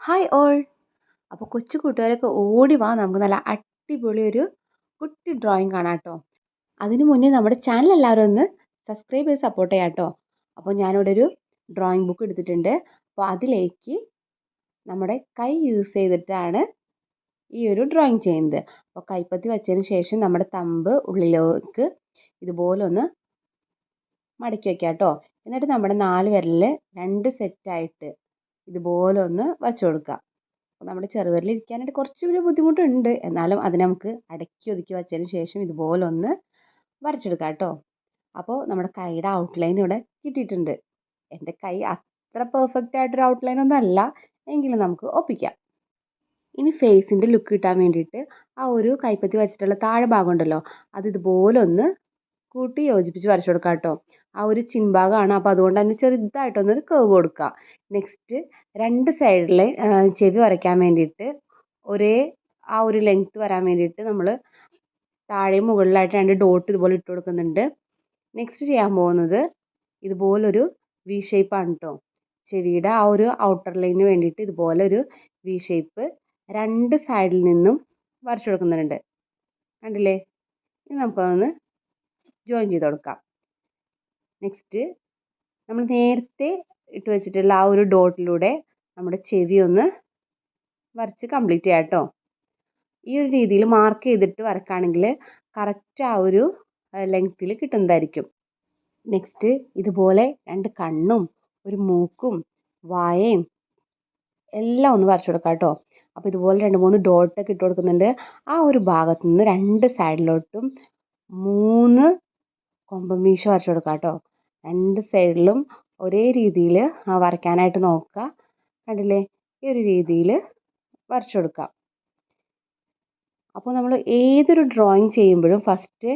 Hi all അപ്പോൾ കൊച്ചു കൂട്ടുകാരൊക്കെ ഓടി വാ നമുക്ക് നല്ല അടിപൊളി ഒരു കുട്ടി ഡ്രോയിങ് കാണാം കേട്ടോ. അതിനു മുന്നേ നമ്മുടെ ചാനൽ എല്ലാവരും ഒന്ന് സബ്സ്ക്രൈബ് ചെയ്ത് സപ്പോർട്ട് ചെയ്യാം കേട്ടോ. അപ്പോൾ ഞാനിവിടെ ഒരു ഡ്രോയിങ് ബുക്ക് എടുത്തിട്ടുണ്ട്. അപ്പോൾ അതിലേക്ക് നമ്മുടെ കൈ യൂസ് ചെയ്തിട്ടാണ് ഈ ഒരു ഡ്രോയിങ് ചെയ്യുന്നത്. അപ്പോൾ കൈപ്പത്തി വെച്ചതിന് ശേഷം നമ്മുടെ തമ്പ് ഉള്ളിലേക്ക് ഇതുപോലെ ഒന്ന് മടക്കി വയ്ക്കാം കേട്ടോ. എന്നിട്ട് നമ്മുടെ നാല് വിരലിൽ രണ്ട് സെറ്റായിട്ട് ഇതുപോലെ ഒന്ന് വച്ചു കൊടുക്കുക അപ്പോൾ നമ്മുടെ ചെറുവിരൽ ഇരിക്കാനായിട്ട് കുറച്ച് ഒരു ബുദ്ധിമുട്ടുണ്ട്. എന്നാലും അതിനെ നമുക്ക് അടക്കി ഒതുക്കി വച്ചതിന് ശേഷം ഇതുപോലെ ഒന്ന് വരച്ചെടുക്കാം കേട്ടോ. അപ്പോൾ നമ്മുടെ കൈയുടെ ഔട്ട്ലൈൻ ഇവിടെ കിട്ടിയിട്ടുണ്ട്. എന്റെ കൈ അത്ര പെർഫെക്റ്റ് ആയിട്ടൊരു ഔട്ട്ലൈൻ ഒന്നും അല്ല. എങ്കിലും നമുക്ക് ഒപ്പിക്കാം. ഇനി ഫേസിന്റെ ലുക്ക് കിട്ടാൻ വേണ്ടിയിട്ട് ആ ഒരു കൈപ്പത്തി വച്ചിട്ടുള്ള താഴെ ഭാഗം ഉണ്ടല്ലോ. അത് ഇതുപോലെ ഒന്ന് കൂട്ടി യോജിപ്പിച്ച് വരച്ചു കൊടുക്കാം കേട്ടോ. ആ ഒരു ചിൻഭാഗമാണ്. അപ്പോൾ അതുകൊണ്ട് തന്നെ ചെറുതായിട്ടൊന്നൊരു കേവ് കൊടുക്കുക നെക്സ്റ്റ് രണ്ട് സൈഡിലെ ചെവി വരയ്ക്കാൻ വേണ്ടിയിട്ട് ഒരേ ആ ഒരു ലെങ്ത്ത് വരാൻ വേണ്ടിയിട്ട് നമ്മൾ താഴെയും മുകളിലായിട്ട് രണ്ട് ഡോട്ട് ഇതുപോലെ ഇട്ട് കൊടുക്കുന്നുണ്ട്. നെക്സ്റ്റ് ചെയ്യാൻ പോകുന്നത് ഇതുപോലൊരു വി ഷേപ്പാണ് കേട്ടോ ചെവിയുടെ ആ ഒരു ഔട്ടർ ലൈനിന് വേണ്ടിയിട്ട് ഇതുപോലെ ഒരു വി ഷേപ്പ് രണ്ട് സൈഡിൽ നിന്നും വരച്ചു കൊടുക്കുന്നുണ്ട്. കണ്ടില്ലേ? ഇനി നമുക്കതൊന്ന് ജോയിൻ ചെയ്ത് കൊടുക്കാം. നെക്സ്റ്റ് നമ്മൾ നേരത്തെ ഇട്ട് വെച്ചിട്ടുള്ള ആ ഒരു ഡോട്ടിലൂടെ നമ്മുടെ ചെവി ഒന്ന് വരച്ച് കംപ്ലീറ്റ് ചെയ്യാം കേട്ടോ ഈ ഒരു രീതിയിൽ മാർക്ക് ചെയ്തിട്ട് വരക്കുകയാണെങ്കിൽ കറക്റ്റ് ആ ഒരു ലെങ്ത്തിൽ കിട്ടുന്നതായിരിക്കും. നെക്സ്റ്റ് ഇതുപോലെ രണ്ട് കണ്ണും ഒരു മൂക്കും വായയും എല്ലാം ഒന്ന് വരച്ചു കൊടുക്കാം കേട്ടോ അപ്പോൾ ഇതുപോലെ രണ്ട് മൂന്ന് ഡോട്ടൊക്കെ ഇട്ട് കൊടുക്കുന്നുണ്ട്. ആ ഒരു ഭാഗത്തു നിന്ന് രണ്ട് സൈഡിലോട്ടും മൂന്ന് കൊമ്പൻ മീശ വരച്ചു കൊടുക്കുക കേട്ടോ രണ്ട് സൈഡിലും ഒരേ രീതിയിൽ വരയ്ക്കാനായിട്ട് നോക്കുക. കണ്ടില്ലേ? ഈ ഒരു രീതിയിൽ വരച്ചു കൊടുക്കാം അപ്പോൾ നമ്മൾ ഏതൊരു ഡ്രോയിങ് ചെയ്യുമ്പോഴും ഫസ്റ്റ്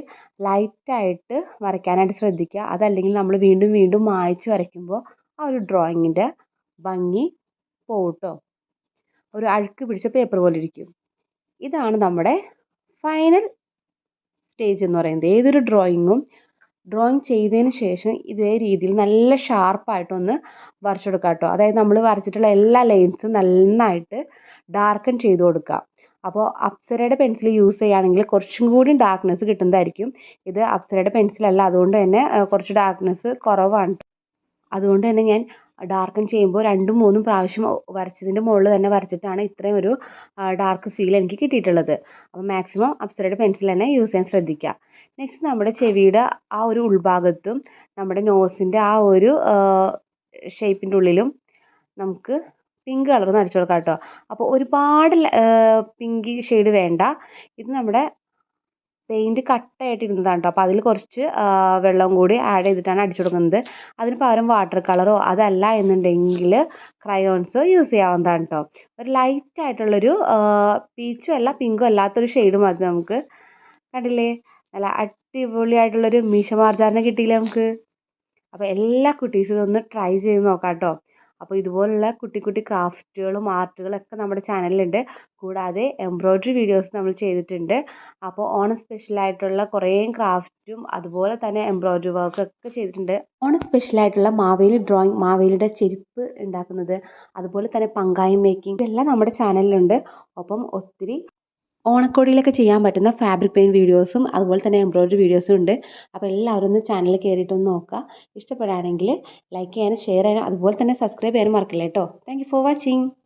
ലൈറ്റായിട്ട് വരയ്ക്കാനായിട്ട് ശ്രദ്ധിക്കുക. അതല്ലെങ്കിൽ നമ്മൾ വീണ്ടും വീണ്ടും മായ്ച്ച് വരയ്ക്കുമ്പോൾ ആ ഒരു ഡ്രോയിങ്ങിന്റെ ഭംഗി പോട്ടോ ഒരു അഴുക്ക് പിടിച്ച പേപ്പർ പോലെ ഇരിക്കും. ഇതാണ് നമ്മുടെ ഫൈനൽ സ്റ്റേജ് എന്ന് പറയുന്നത്. ഏതൊരു ഡ്രോയിങ്ങും ഡ്രോയിങ് ചെയ്തതിന് ശേഷം ഇതേ രീതിയിൽ നല്ല ഷാർപ്പായിട്ടൊന്ന് വരച്ചു കൊടുക്കുക കേട്ടോ. അതായത് നമ്മൾ വരച്ചിട്ടുള്ള എല്ലാ ലൈൻസും നന്നായിട്ട് ഡാർക്കൺ ചെയ്ത് കൊടുക്കുക അപ്പോൾ അപ്സരയുടെ പെൻസിൽ യൂസ് ചെയ്യുകയാണെങ്കിൽ കുറച്ചും കൂടി ഡാർക്ക്നെസ് കിട്ടുന്നതായിരിക്കും. ഇത് അപ്സരയുടെ പെൻസിലല്ല അതുകൊണ്ട് തന്നെ കുറച്ച് ഡാർക്ക്നെസ് കുറവാണ് അതുകൊണ്ട് തന്നെ ഞാൻ ഡാർക്കൺ ചെയ്യുമ്പോൾ രണ്ടും മൂന്നും പ്രാവശ്യം വരച്ചതിന്റെ മുകളിൽ തന്നെ വരച്ചിട്ടാണ് ഇത്രയും ഒരു ഡാർക്ക് ഫീൽ എനിക്ക് കിട്ടിയിട്ടുള്ളത്. അപ്പോൾ മാക്സിമം അപ്സരയുടെ പെൻസിൽ തന്നെ യൂസ് ചെയ്യാൻ ശ്രദ്ധിക്കുക നെക്സ്റ്റ് നമ്മുടെ ചെവിയുടെ ആ ഒരു ഉൾഭാഗത്തും നമ്മുടെ നോസിന്റെ ആ ഒരു ഷേപ്പിന്റെ ഉള്ളിലും നമുക്ക് പിങ്ക് കളർ നടിച്ചു കൊടുക്കാം കേട്ടോ. അപ്പോൾ ഒരുപാട് പിങ്കി ഷെയ്ഡ് വേണ്ട. ഇത് നമ്മുടെ പെയിന്റ് കട്ടയായിട്ട് ഇരുന്നതാണ് കേട്ടോ. അപ്പോൾ അതിൽ കുറച്ച് വെള്ളം കൂടി ആഡ് ചെയ്തിട്ടാണ് അടിച്ചു കൊടുക്കുന്നത്. അതിന് പകരം വാട്ടർ കളറോ അതല്ല എന്നുണ്ടെങ്കിൽ ക്രയോൺസ് യൂസ് ചെയ്യാവുന്നതാണ് കേട്ടോ. ഒരു ലൈറ്റ് ആയിട്ടുള്ളൊരു പീച്ചും അല്ല പിങ്കും അല്ലാത്തൊരു ഷെയ്ഡ് മതി നമുക്ക് കണ്ടില്ലേ? നല്ല അടിപൊളിയായിട്ടുള്ളൊരു മീശ മാർജാറിനെ കിട്ടിയില്ലേ നമുക്ക്? അപ്പോൾ എല്ലാ കുട്ടീസും ഇതൊന്ന് ട്രൈ ചെയ്ത് നോക്കാം കേട്ടോ അപ്പോൾ ഇതുപോലുള്ള കുട്ടി കുട്ടി ക്രാഫ്റ്റുകളും ആർട്ടുകളൊക്കെ നമ്മുടെ ചാനലിലുണ്ട് കൂടാതെ എംബ്രോയ്ഡറി വീഡിയോസ് നമ്മൾ ചെയ്തിട്ടുണ്ട്. അപ്പോൾ ഓണം സ്പെഷ്യലായിട്ടുള്ള കുറേ ക്രാഫ്റ്റും അതുപോലെ തന്നെ എംബ്രോയ്ഡറി വർക്കൊക്കെ ചെയ്തിട്ടുണ്ട്. ഓണം സ്പെഷ്യലായിട്ടുള്ള മാവേലി ഡ്രോയിങ് മാവേലിയുടെ ചെരുപ്പ് ഉണ്ടാക്കുന്നത്. അതുപോലെ തന്നെ പങ്കായം മേക്കിംഗ് ഇതെല്ലാം നമ്മുടെ ചാനലിലുണ്ട് ഒപ്പം ഒത്തിരി ഓണക്കോടിയിലൊക്കെ ചെയ്യാൻ പറ്റുന്ന ഫാബ്രിക് പെയിൻ വീഡിയോസും അതുപോലെ തന്നെ എംബ്രോയിഡറി വീഡിയോസും ഉണ്ട്. അപ്പോൾ എല്ലാവരും ഒന്ന് ചാനലിൽ കയറിയിട്ടൊന്ന് നോക്കുക. ഇഷ്ടപ്പെടുകയാണെങ്കിൽ ലൈക്ക് ചെയ്യാനും ഷെയർ ചെയ്യാനും അതുപോലെ തന്നെ സബ്സ്ക്രൈബ് ചെയ്യാനും മറക്കില്ല കേട്ടോ താങ്ക് ഫോർ വാച്ചിങ്